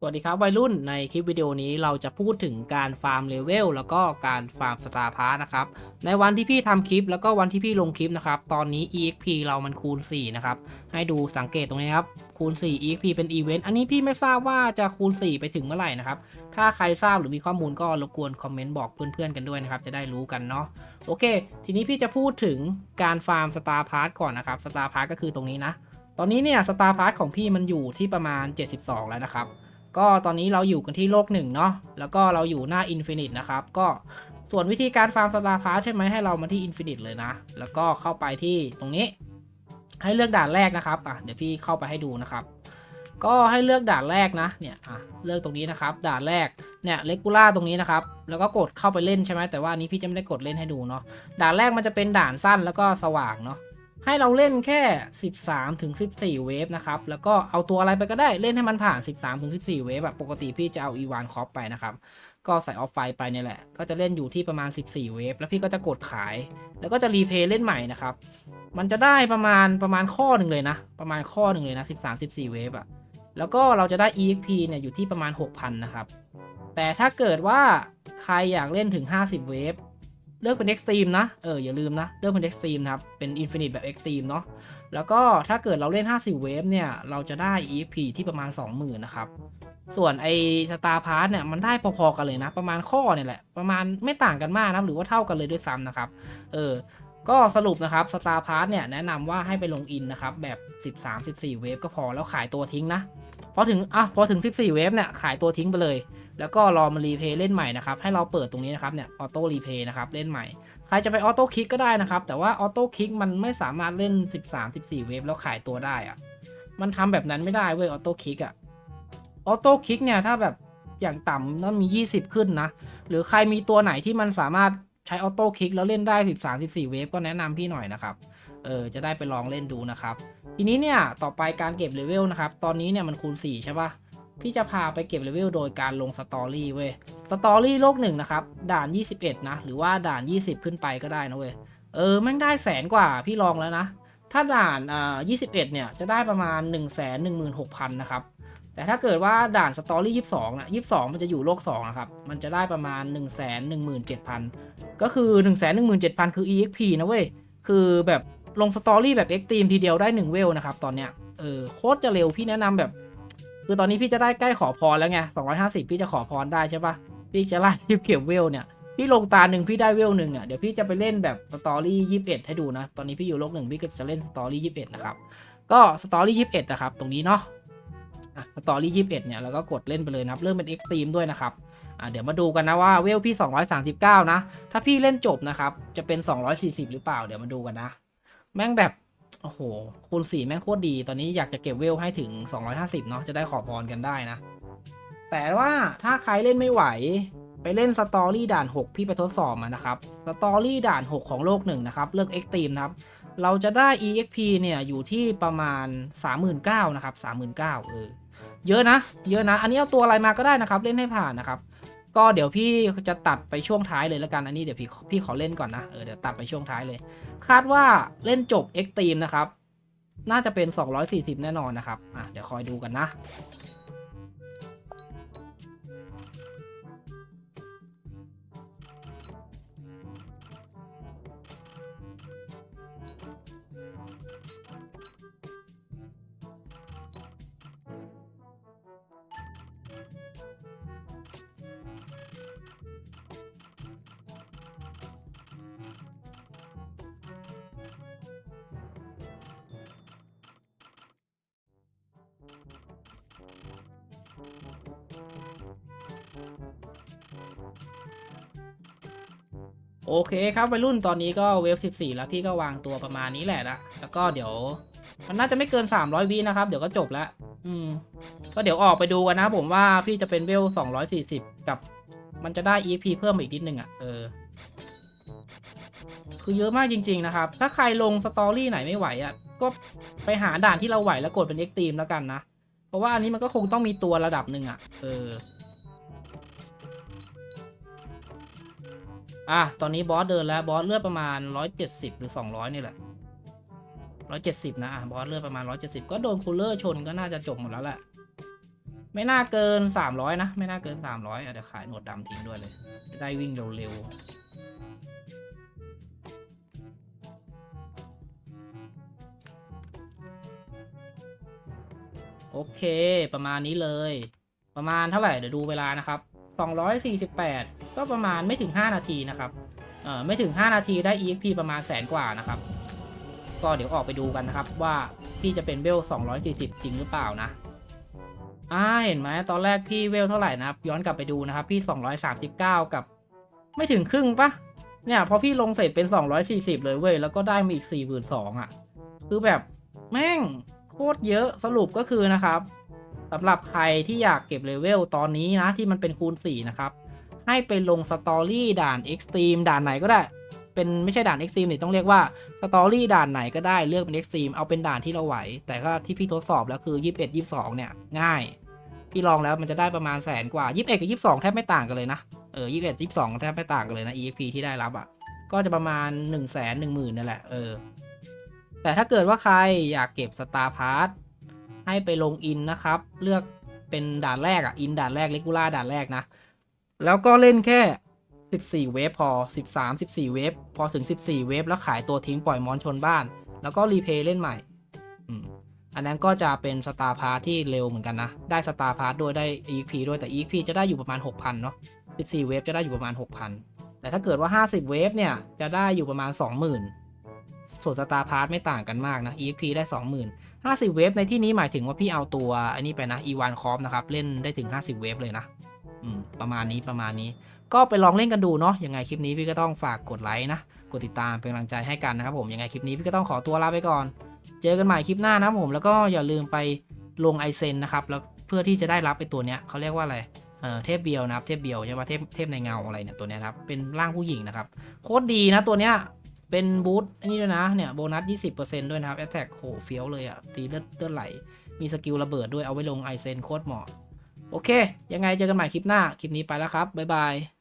สวัสดีครับวัยรุ่นในคลิปวิดีโอนี้เราจะพูดถึงการฟาร์มเลเวลแล้วก็การฟาร์มสตาร์พาร์นะครับ ในวันที่พี่ทำคลิปแล้วก็วันที่พี่ลงคลิปนะครับ ตอนนี้ EXP เรามันคูณ 4 นะครับ ให้ดูสังเกตตรงนี้ครับ คูณ 4 EXP เป็นอีเวนต์อันนี้พี่ไม่ทราบว่าจะคูณ 4 ไปถึงเมื่อไหร่นะครับ ถ้าใครทราบหรือมีข้อมูลก็รบกวนคอมเมนต์บอกเพื่อนๆกันด้วยนะครับ จะได้รู้กันเนาะโอเค ทีนี้พี่จะพูดถึงการฟาร์มสตาร์พาร์ก่อนนะครับสตาร์พาร์ก็คือตรงนี้นะตอนนี้เนี่ยสตาร์พาร์ของพี่มันอยู่ที่ประมาณ 72 แล้วนะครับ ก็ตอนนี้เราอยู่กันที่โลกหนึ่งเนาะแล้วก็เราอยู่หน้าอินฟินิตนะครับ ก็ส่วนวิธีการฟาร์มสตาร์พาร์ใช่ไหมให้เรามาที่อินฟินิตเลยนะ แล้วก็เข้าไปที่ตรงนี้ ให้เลือกด่านแรกนะครับอะเดี๋ยวพี่เข้าไปให้ดูนะครับ ก็ให้เลือกด่านแรกนะเนี่ยอะเลือกตรงนี้นะครับ ด่านแรกเนี่ยเลกูล่าตรงนี้นะครับ แล้วก็กดเข้าไปเล่นใช่ไหมแต่ว่านนี้พี่จะไม่ได้กดเล่นให้ดูเนาะด่านแรกมันจะเป็นด่านสั้นแล้วก็สว่างเนาะ ให้เราเล่นแค่ 13ถึง14 เวฟนะครับ แล้วก็เอาตัวอะไรไปก็ได้เล่นให้มันผ่าน 13ถึง14 เวฟแบบปกติพี่จะเอาอีวานคอปไปนะครับ ก็ใส่ออฟไฟไปเนี่ยแหละ ก็จะเล่นอยู่ที่ประมาณ 14 เวฟแล้วพี่ก็จะกดขาย แล้วก็จะรีเพย์เล่นใหม่นะครับ มันจะได้ประมาณประมาณข้อหนึ่งเลยนะ ประมาณข้อหนึ่งเลยนะ 13 14 เวฟอะแล้วก็เราจะได้ EXP เนี่ยอยู่ที่ประมาณ 6,000 นะครับ แต่ถ้าเกิดว่าใครอยากเล่นถึง 50 เวฟ เลือกเป็น Extreme นะ เอออย่าลืมนะ เลือกเป็น Extreme นะครับ เป็น Infinite แบบ Extreme เนาะ แล้วก็ถ้าเกิดเราเล่น 50 เวฟเนี่ย เราจะได้ EP ที่ประมาณ 20,000 นะครับ ส่วนไอ้ Star Pass เนี่ยมันได้พอๆกันเลยนะ ประมาณข้อเนี่ยแหละ ประมาณไม่ต่างกันมากนะหรือว่าเท่ากันเลยด้วยซ้ำนะครับ เออ ก็สรุปนะครับ Star Pass เนี่ยแนะนำว่าให้ไปลงอินนะครับแบบ 13-14 เวฟก็พอแล้วขายตัวทิ้งนะ พอถึงอะพอถึง 14 เวฟเนี่ยขายตัวทิ้งไปเลย แล้วก็รอมารีเพย์เล่นใหม่นะครับ ให้เราเปิดตรงนี้นะครับเนี่ยออโต้รีเพย์นะครับเล่นใหม่ ใครจะไปออโต้คลิกก็ได้นะครับ แต่ว่าออโต้คลิกมันไม่สามารถเล่น 13 14 เวฟแล้วขายตัวได้อะมันทำแบบนั้นไม่ได้เว้ยออโต้คลิกอะออโต้คลิกเนี่ยถ้าแบบอย่างต่ำต้องมี 20 ขึ้นนะ หรือใครมีตัวไหนที่มันสามารถใช้ออโต้คลิกแล้วเล่นได้ 13 14 เวฟก็แนะนำพี่หน่อยนะครับ เออจะได้ไปลองเล่นดูนะครับ ทีนี้เนี่ยต่อไปการเก็บเลเวลนะครับ ตอนนี้เนี่ยมันคูณ 4 ใช่ปะพี่จะพาไปเก็บเลเวลโดยการลงสตอรี่เว้ยสตอรี่โลกหนึ่งนะครับ ด่าน 21 นะ หรือว่าด่าน 20 ขึ้นไปก็ได้นะเว้ย เออแม่งได้แสนกว่าพี่ลองแล้วนะ ถ้าด่านอ่า21 เนี่ยจะได้ประมาณ 1 1 6 0 0 0 นะครับ แต่ถ้าเกิดว่าด่านสตอรี่ 22 นะ 22 มันจะอยู่โลก 2 นะครับ มันจะได้ประมาณ 1 1 7 0 0 0 ก็คือ 1 1 7 0 0 0 คือ EXP นะเว้ย คือแบบ ลงสตอรี่แบบ Extreme ทีเดียวได้1เวลนะครับตอนเนี้ยเออโคตรจะเร็วพี่แนะนำแบบ คือตอนนี้พี่จะได้ใกล้ขอพรแล้วไง250 พี่จะขอพรได้ใช่ปะพี่จะไล่รีบเก็บเวลเนี่ยพี่ลงตาหนึ่งพี่ได้เวลหนึ่งอะเดี๋ยวพี่จะไปเล่นแบบสตอรี่ยี่สิบเอ็ดให้ดูนะ ตอนนี้พี่อยู่โลกหนึ่งพี่ก็จะเล่นสตอรี่ยี่สิบเอ็ดนะครับ ก็สตอรี่ยี่สิบเอ็ดนะครับ ตรงนี้เนาะสตอรี่ยี่สิบเอ็ดเนี่ยเราก็กดเล่นไปเลยนะครับ เริ่มเป็นเอ็กซ์ตรีมด้วยนะครับเดี๋ยวมาดูกันนะว่าเวลพี่ 239 นะ ถ้าพี่เล่นจบนะครับ จะเป็น 240 หรือเปล่า เดี๋ยวมาดูกันนะ แม่งแบบ โอ้โห คูณ4แม่งโคตรดี ตอนนี้อยากจะเก็บเวลให้ถึง 250 เนาะ จะได้ขอพรกันได้นะ แต่ว่าถ้าใครเล่นไม่ไหว ไปเล่นสตอรี่ด่าน 6 พี่ไปทดสอบมานะครับ สตอรี่ด่าน 6 ของโลกหนึ่งนะครับ เลือก Extreme นะครับ เราจะได้ EXP เนี่ยอยู่ที่ประมาณ 39,000นะครับ39,000เออ เยอะนะ เยอะนะ อันนี้เอาตัวอะไรมาก็ได้นะครับ เล่นให้ผ่านนะครับ ก็เดี๋ยวพี่จะตัดไปช่วงท้ายเลยแล้วกันอันนี้เดี๋ยวพี่พี่ขอเล่นก่อนนะเออเดี๋ยวตัดไปช่วงท้ายเลย คาดว่าเล่นจบเอ็กตีมนะครับ น่าจะเป็น 240 แน่นอนนะครับอะเดี๋ยวคอยดูกันนะ โอเคครับวัยรุ่นตอนนี้ก็เวฟ 14 แล้วพี่ก็วางตัวประมาณนี้แหละนะแล้วก็เดี๋ยว มันน่าจะไม่เกิน 300 วินะครับ เดี๋ยวก็จบแล้ว อืม ก็เดี๋ยวออกไปดูกันนะผมว่าพี่จะเป็นเวล 240 กับ มันจะได้ EP เพิ่มมาอีกนิดนึงอะ่ะ เออ คือเยอะมากจริง ๆ นะครับ ถ้าใครลงสตอรี่ไหนไม่ไหวอะ่ะ ก็ไปหาด่านที่เราไหวแล้วกดเป็นเอ็กตีมแล้วกันนะ เพราะว่าอันนี้มันก็คงต้องมีตัวระดับหนึ่งอะ่ะ เออ อะ ตอนนี้บอสเดินแล้ว บอสเลือดประมาณ 170 หรือ 200 นี่แหละ 170 นะอะบอสเลือดประมาณ 170 ก็โดนคูลเลอร์ชนก็น่าจะจบหมดแล้วแหละ ไม่น่าเกิน 300 นะ ไม่น่าเกิน 300อะเดี๋ยวขายหนวดดำทิ้งด้วยเลย จะได้วิ่งเร็วๆ โอเค ประมาณนี้เลย ประมาณเท่าไหร่ เดี๋ยวดูเวลานะครับ 248 ก็ประมาณไม่ถึง 5 นาทีนะครับเอ่อไม่ถึง 5 นาทีได้ EXP ประมาณแสนกว่านะครับ ก็เดี๋ยวออกไปดูกันนะครับว่าพี่จะเป็นเวล 240 จริงหรือเปล่านะอ่าเห็นไหมตอนแรกพี่เวลเท่าไหร่นะครับ ย้อนกลับไปดูนะครับ พี่ 239 กับ ไม่ถึงครึ่งปะเนี่ยพอพี่ลงเสร็จเป็น 240 เลยเว้ยแล้วก็ได้มาอีก 42,000อะ คือแบบแม่งโคตรเยอะสรุปก็คือนะครับ สำหรับใครที่อยากเก็บเลเวลตอนนี้นะที่มันเป็นคูณ 4 นะครับ ให้ไปลงสตอรี่ด่านเอ็กซ์ตรีมด่านไหนก็ได้ เป็นไม่ใช่ด่านเอ็กซ์ตรีมนี่ต้องเรียกว่าสตอรี่ด่านไหนก็ได้เลือกเป็นเอ็กซ์ตรีมเอาเป็นด่านที่เราไหว แต่ก็ที่พี่ทดสอบแล้วคือ 21 22 เนี่ยง่าย พี่ลองแล้วมันจะได้ประมาณแสนกว่า 21 กับ 22 แทบไม่ต่างกันเลยนะเออ21 22 แทบไม่ต่างกันเลยนะ EXP ที่ได้รับอะ่ะก็จะประมาณ 1 1 0 0 0 0 0นั่นแหละเออแต่ถ้าเกิดว่าใครอยากเก็บสตาร์พาร์ท ให้ไปลงอินนะครับ เลือกเป็นด่านแรกอะ่ะอินด่านแรกเลกูล่าด่านแรกนะ แล้วก็เล่นแค่ 14 เวฟพอ 13 14 เวฟพอถึง 14 เวฟแล้วขายตัวทิ้งปล่อยมอนชนบ้าน แล้วก็รีเพย์เล่นใหม่อันนั้นก็จะเป็นสตาร์พาร์ทที่เร็วเหมือนกันนะ ได้สตาร์พาร์ทด้วยได้ EXP ด้วยแต่ EXP จะได้อยู่ประมาณ 6,000 เนาะ14 เวฟจะได้อยู่ประมาณ 6,000 แต่ถ้าเกิดว่า 50 เวฟเนี่ยจะได้อยู่ประมาณ 20,000 ส่วนสตาร์พาร์ทไม่ต่างกันมากนะ EXP ได้ 20,000 50 เวฟในที่นี้หมายถึงว่าพี่เอาตัวอันนี้ไปนะ E1 c o p นะครับ เล่นได้ถึง 50 เวฟเลยนะอืมประมาณนี้ประมาณนี้ ก็ไปลองเล่นกันดูเนาะยังไงคลิปนี้พี่ก็ต้องฝากกดไลค์นะ กดติดตามเป็นกำลังใจให้กันนะครับผมยังไงคลิปนี้พี่ก็ต้องขอตัวลาไปก่อน เจอกันใหม่คลิปหน้านะผมแล้วก็อย่าลืมไปลงไอเซนนะครับแล้วเพื่อที่จะได้รับไอตัวเนี้ยเขาเรียกว่าอะไรเออเทพเบียวนะครับเทพเบียวใช่ปะเทพเทพในเงาอะไรเนี่ยตัวเนี้ยครับเป็นร่างผู้หญิงนะครับโคตรดีนะตัวเนี้ย เป็นบูทอันนี้ด้วยนะ เนี่ยโบนัส 20%ด้วยนะครับ แอตแทกโหเฟี้ยวเลยอะตีเลือดเลือดไหล มีสกิลระเบิดด้วยเอาไว้ลงไอเซนโคตรเหมาะ โอเค ยังไงเจอกันใหม่คลิปหน้า คลิปนี้ไปแล้วครับ บ๊ายบาย